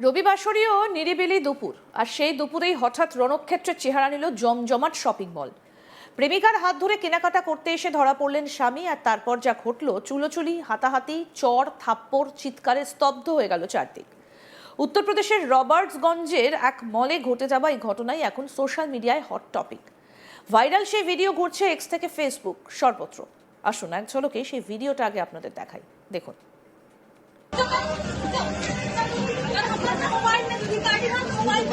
রবিবাসরীয় নিরিবিলি দুপুর, আর সেই দুপুরেই হঠাৎ রণক্ষেত্রের চেহারা নিল জমজমাট শপিং মল। প্রেমিকার হাত ধরে কেনাকাটা করতে এসে ধরা পড়লেন স্বামী, আর তারপর যা ঘটল, চুলোচুলি, হাতাহাতি চর থাপ্পড়, চিৎকারে স্তব্ধ হয়ে গেল চারদিক। উত্তরপ্রদেশের রবার্টসগঞ্জের এক মলে ঘটে যাওয়া এই ঘটনাই এখন সোশ্যাল মিডিয়ায় হট টপিক। ভাইরাল সেই ভিডিও ঘুরছে এক্স থেকে ফেসবুক সর্বত্র। আসুন এক ঝলকে সেই ভিডিওটা আগে আপনাদের দেখাই। দেখুন।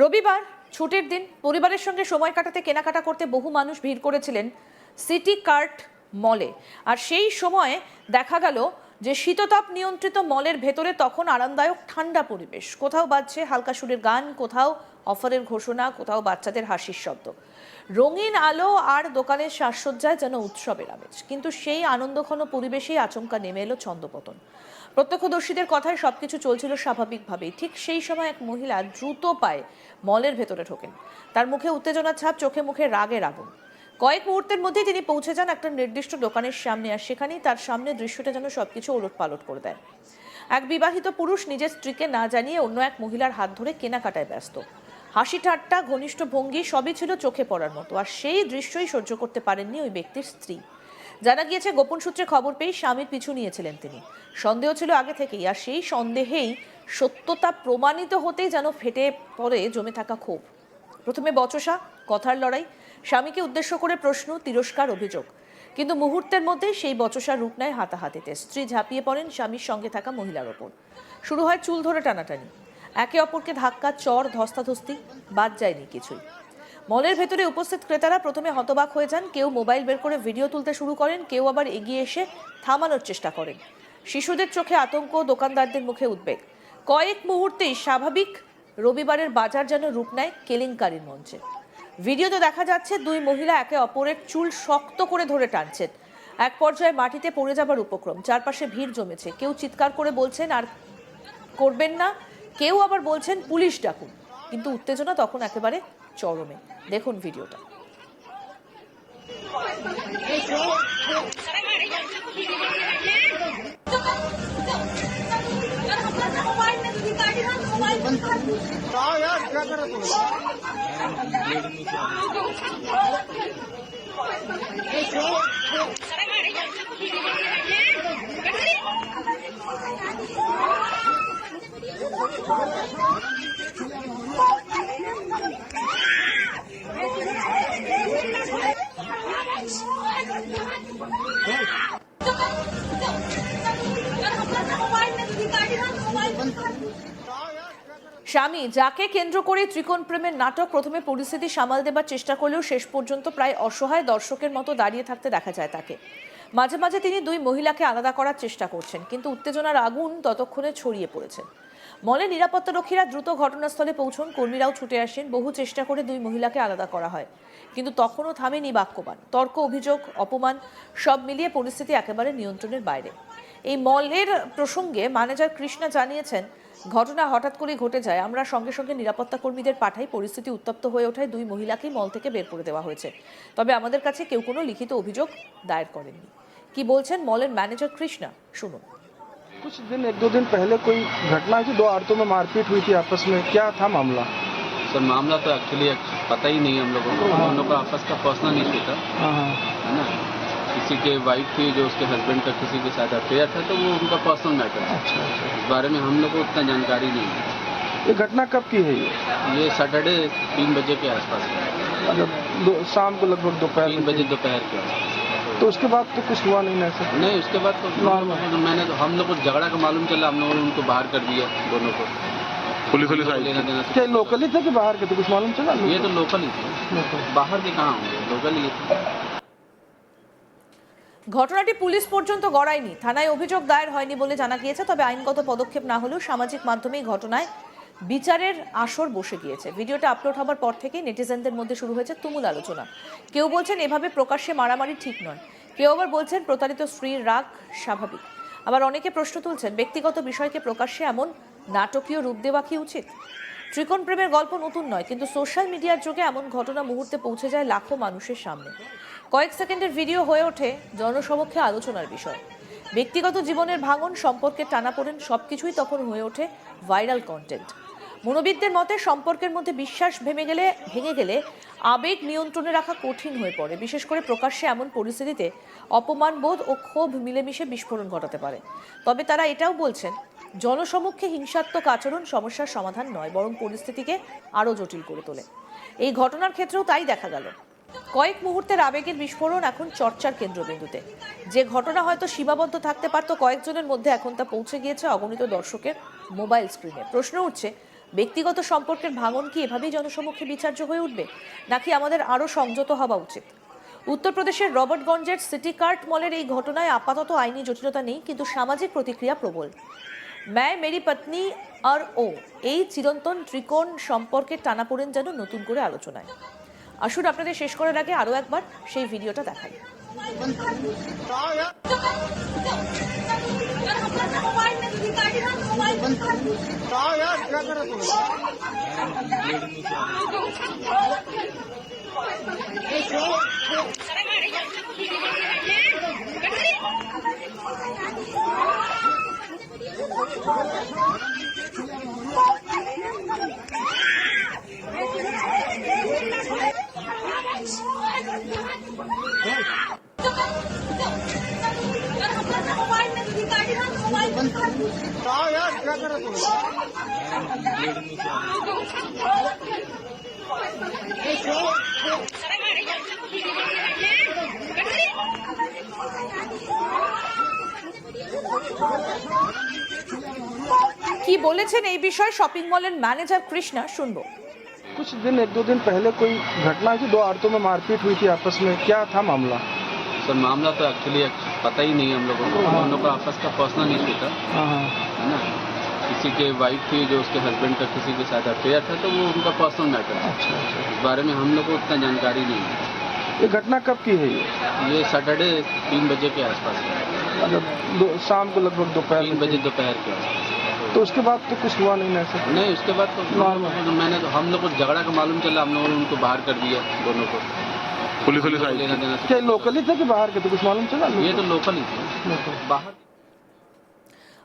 রবিবার, ছুটির দিন, পরিবারের সঙ্গে সময় কাটাতে কেনাকাটা করতে বহু মানুষ ভিড় করেছিলেন সিটি কার্ট মলে। আর সেই সময়ে দেখা গেল যে শীততাপ নিয়ন্ত্রিত মলের ভেতরে তখন আরামদায়ক ঠান্ডা পরিবেশ। কোথাও বাজছে হালকা সুরের গান, কোথাও অফারের ঘোষণা, কোথাও বাচ্চাদের হাসির শব্দ। রঙিন আলো আর দোকানের সাজসজ্জায় যেন উৎসবের আমেজ। কিন্তু সেই আনন্দঘন পরিবেশেই আচমকা নেমে এলো ছন্দপতন। প্রত্যক্ষদর্শীদের কথায় সবকিছু চলছিল স্বাভাবিকভাবেই। ঠিক সেই সময় এক মহিলা দ্রুত পায়ে মলের ভেতরে ঢোকেন। তার মুখে উত্তেজনার ছাপ, চোখে মুখে রাগের আগুন। কয়েক মুহূর্তের মধ্যেই তিনি পৌঁছে যান একটা নির্দিষ্ট দোকানের সামনে আর সেখানেই তার সামনে দৃশ্যটা যেন সবকিছু ওলট পালট করে দেয়। এক বিবাহিত পুরুষ নিজের স্ত্রীকে না জানিয়ে অন্য এক মহিলার হাত ধরে কেনাকাটায় ব্যস্ত। হাসি ঠাট্টা ঘনিষ্ঠ ভঙ্গি সবই ছিল চোখে পড়ার মতো, আর সেই দৃশ্যই সহ্য করতে পারেননি ওই ব্যক্তির স্ত্রী। জানা গিয়েছে, গোপন সূত্রে খবর পেয়ে স্বামীর পিছু নিয়েছিলেন তিনি। সন্দেহ ছিল আগে থেকেই, আর সেই সন্দেহেই সত্যতা প্রমাণিত হতেই যেন ফেটে পড়ে জমে থাকা ক্ষোভ। প্রথমে বচসা, কথার লড়াই, স্বামীকে উদ্দেশ্য করে প্রশ্ন, তিরস্কার, অভিযোগ। কিন্তু মুহূর্তের মধ্যে সেই বচসা রূপ নেয় হাতাহাতিতে। স্ত্রী ঝাঁপিয়ে পড়েন স্বামীর সঙ্গে থাকা মহিলার ওপর। শুরু হয় চুল ধরে টানাটানি। একে অপরকে ধাক্কা, চর, ধস্তাধস্তি, বাদ যায়নি কিছুই। মলের ভেতরে উপস্থিত ক্রেতারা প্রথমে হতবাক হয়ে যান, কেউ মোবাইল বের করে ভিডিও তুলতে শুরু করেন, কেউ আবার এগিয়ে এসে থামানোর চেষ্টা করেন। শিশুদের চোখে আতঙ্ক, দোকানদারদের মুখে উদ্বেগ। কয়েক মুহূর্তেই স্বাভাবিক রবিবারের বাজার যেন রূপ নেয় কেলেঙ্কারির মঞ্চে। ভিডিওতে দেখা যাচ্ছে, দুই মহিলা একে অপরের চুল শক্ত করে ধরে টানছেন। এক পর্যায়ে মাটিতে পড়ে যাবার উপক্রম, চারপাশে ভিড় জমেছে। কেউ চিৎকার করে বলছেন, আর করবেন না। কেউ আবার বলছেন পুলিশ ডাকুন কিন্তু উত্তেজনা তখন একেবারে চরমে। দেখুন ভিডিওটা। স্বামী, যাকে কেন্দ্র করে ত্রিকোণ প্রেমের নাটক প্রথমে পরিস্থিতি সামাল দেবার চেষ্টা করলেও শেষ পর্যন্ত প্রায় অসহায় দর্শকের মতো দাঁড়িয়ে থাকতে দেখা যায় তাকে। মাঝে মাঝে তিনি দুই মহিলাকে আলাদা করার চেষ্টা করছেন, কিন্তু উত্তেজনার আগুন ততক্ষণে ছড়িয়ে পড়েছে। মলে নিরাপত্তারক্ষীরা দ্রুত ঘটনাস্থলে পৌঁছন, কর্মীরাও ছুটে আসেন, বহু চেষ্টা করে দুই মহিলাকে আলাদা করা হয়। কিন্তু তখনও থামেনি বাক্যবান, তর্ক, অভিযোগ, অপমান, সব মিলিয়ে পরিস্থিতি একেবারে নিয়ন্ত্রণের বাইরে। এই মলের প্রসঙ্গে ম্যানেজার কৃষ্ণা জানিয়েছেন, ঘটনা হঠাৎ করে ঘটে যায়, আমরা সঙ্গে সঙ্গে নিরাপত্তা কর্মীদের পাঠাই, পরিস্থিতি উত্তপ্ত হয়ে ওঠায় দুই মহিলাকেই মল থেকে বের করে দেওয়া হয়েছে। তবে আমাদের কাছে কেউ কোনো লিখিত অভিযোগ দায়ের করেননি। কি বলছেন মলের ম্যানেজার কৃষ্ণা? শুনুন। कुछ दिन एक दो दिन पहले कोई घटना थी? दो औरतों में मारपीट हुई थी आपस में। क्या था मामला? सर मामला तो एक्चुअली पता ही नहीं है हम लोगों को। हम लोग का आपस का पर्सनल इशू था। हाँ हाँ। है ना? किसी के वाइफ थी जो उसके हस्बैंड का किसी के साथ अफेयर था तो वो उनका पर्सनल मैटर था। अच्छा अच्छा। इस बारे में हम लोग को उतना जानकारी नहीं है। ये घटना कब की है ये? ये सैटरडे तीन बजे के आसपास। है। मतलब शाम को लगभग दोपहर तीन बजे दोपहर के आसपास। तो उसके बाद तो कुछ हुआ नहीं ना ऐसा नहीं उसके बाद तो Normal. मैंने तो हम लोग को झगड़ा का मालूम चला हम लोगों ने उनको बाहर कर दिया दोनों को पुलिस हम लोग को लेना देना क्या लोकल ही थे कि बाहर के थे कुछ मालूम चला ये तो लोकल ही थे लोकल बाहर के कहाँ होंगे लोकल ही थे ঘটনাটি পুলিশ পর্যন্ত গড়ায়নি থানায় অভিযোগ দায়ের হয়নি বলে জানা গিয়েছে তবে আইনগত পদক্ষেপ না হলেও সামাজিক মাধ্যমে এই ঘটনায় বিচারের আসর বসে গিয়েছে। ভিডিওটা আপলোড হবার পর থেকেই নেটিজেনদের মধ্যে শুরু হয়েছে তুমুল আলোচনা। কেউ বলছেন এভাবে প্রকাশ্যে মারামারি ঠিক নয়। কেউ আবার বলছেন প্রতারিত স্ত্রীর রাগ স্বাভাবিক। আবার অনেকে প্রশ্ন তুলছেন, ব্যক্তিগত বিষয়কে প্রকাশ্যে এমন নাটকীয় রূপ দেওয়া কি উচিত? ত্রিকোণ প্রেমের গল্প নতুন নয়, কিন্তু সোশ্যাল মিডিয়ার যুগে এমন ঘটনা মুহূর্তে পৌঁছে যায় লাখো মানুষের সামনে। কয়েক সেকেন্ডের ভিডিও হয়ে ওঠে জনসমক্ষে আলোচনার বিষয়। ব্যক্তিগত জীবনের ভাঙন সম্পর্কের টানাপোড়েন সবকিছুই তখন হয়ে ওঠে ভাইরাল কন্টেন্ট মনোবিদদের মতে, সম্পর্কের মধ্যে বিশ্বাস ভেঙে গেলে ভেঙে গেলে আবেগ নিয়ন্ত্রণে রাখা কঠিন হয়ে পড়ে। বিশেষ করে প্রকাশ্যে এমন পরিস্থিতিতে অপমানবোধ ও ক্ষোভ মিলেমিশে বিস্ফোরণ ঘটাতে পারে। তবে তারা এটাও বলছেন, জনসমক্ষে হিংসাত্মক আচরণ সমস্যার সমাধান নয়, বরং পরিস্থিতিকে আরও জটিল করে তোলে। এই ঘটনার ক্ষেত্রেও তাই দেখা গেল। কয়েক মুহূর্তের আবেগের বিস্ফোরণ এখন চর্চার কেন্দ্রবিন্দুতে। যে ঘটনা হয়তো সীমাবদ্ধ থাকতে পারত কয়েকজনের মধ্যে, এখন তা পৌঁছে গিয়েছে অগণিত দর্শকের মোবাইল স্ক্রিনে। প্রশ্ন উঠছে, ব্যক্তিগত সম্পর্কের ভাঙন কি এভাবেই জনসমক্ষে বিচার্য হয়ে উঠবে? নাকি আমাদের আরও সংযত হওয়া উচিত? উত্তরপ্রদেশের রবার্টগঞ্জের সিটি কার্ট মলের এই ঘটনায় আপাতত আইনি জটিলতা নেই, কিন্তু সামাজিক প্রতিক্রিয়া প্রবল। ম্যায় মেরি পত্নী আর ও, এই চিরন্তন ত্রিকোণ সম্পর্কের টানাপোড়েন যেন নতুন করে আলোচনায়। আসুন আপনাদের শেষ করার আগে আরও একবার সেই ভিডিওটা দেখাই। কি বলেছেন এই বিষয়ে শপিং মলের ম্যানেজার কৃষ্ণা শুনবো कुछ दिन एक दो दिन पहले कोई घटना हुई थी दो औरतों में मारपीट हुई थी आपस में क्या था मामला सर मामला तो एक्चुअली पता ही नहीं है हम लोगों को हम लोग का आपस का पर्सनल इशू था हाँ हाँ है ना किसी के वाइफ थी जो उसके हस्बैंड का किसी के साथ अफेयर था तो वो उनका पर्सनल मैटर था। अच्छा अच्छा। इस बारे में हम लोग को उतना जानकारी नहीं है। ये घटना कब की है ये? ये सैटरडे तीन बजे के आसपास है। मतलब शाम को लगभग दोपहर तीन बजे दोपहर के आसपास। तो उसके बाद तो कुछ हुआ नहीं ना ऐसा? नहीं उसके बाद तो. तो मैंने तो हम लोग को झगड़ा का मालूम चला हम लोगों ने उनको बाहर कर दिया दोनों को। पुलिस पुलिस लेना देना क्या लोकल ही थे कि बाहर के थे? कुछ मालूम चला? ये तो लोकल ही थे। बाहर